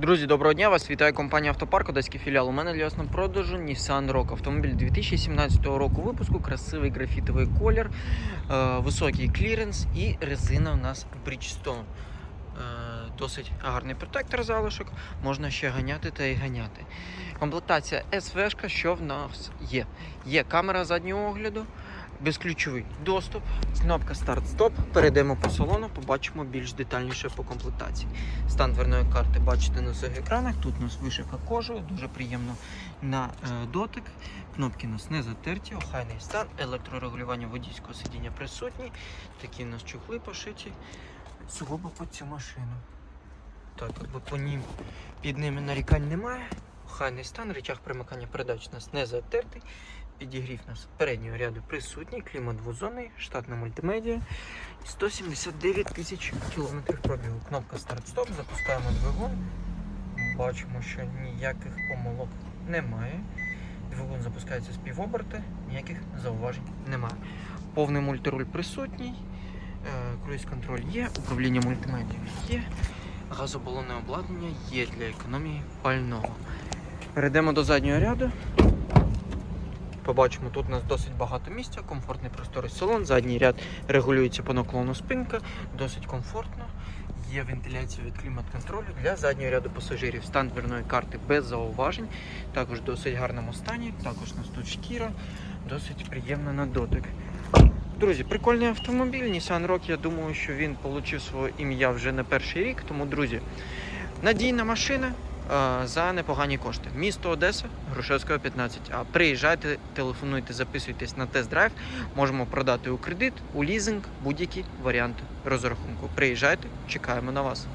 Друзі, доброго дня! Вас вітає компанія Автопарк, Одеський філіал. У мене для вас на продажу Nissan Rogue. Автомобіль 2017 року випуску, красивий графітовий колір, е, високий кліренс і резина у нас Bridgestone. Е, Досить гарний протектор залишок, можна ще ганяти та і ганяти. Комплектація SV, що в нас є. Є камера заднього огляду, безключовий доступ, кнопка старт-стоп. Перейдемо по салону, побачимо більш детальніше по комплектації. Стан дверної карти бачите на цих екранах. Тут у нас вишивка кожою, дуже приємно на е, дотик. Кнопки у нас не затерті, охайний стан, електрорегулювання водійського сидіння присутні. Такі у нас чухли пошиті. Сугубо під цю машину. Так, якби по ним під ними нарікань немає. Охайний стан, речах примикання передач у нас не затертий. Підігрів нас переднього ряду присутній, клімат двозонний, штатна мультимедіа. 179 тисяч кілометрів пробігу. Кнопка старт-стоп, запускаємо двигун. Бачимо, що ніяких помилок немає. Двигун запускається з півоберти, ніяких зауважень немає. Повний мультируль присутній, е, круїз-контроль є, управління мультимедією є, газобалонне обладнання є для економії пального. Перейдемо до заднього ряду. Побачимо, тут у нас досить багато місця, комфортний просторий салон. Задній ряд регулюється по наклону спинка, досить комфортно. Є вентиляція від клімат-контролю для заднього ряду пасажирів. Стан дверної карти без зауважень. Також в досить гарному стані. Також у нас тут шкіра, досить приємно на дотик. Друзі, прикольний автомобіль. Nissan Rogue, я думаю, що він отримав своє ім'я вже не перший рік. Тому, друзі, надійна машина за непогані кошти. Місто Одеса, Грушевського 15. А приїжджайте, телефонуйте, записуйтесь на тест-драйв. Можемо продати у кредит, у лізинг, будь-які варіанти розрахунку. Приїжджайте, чекаємо на вас.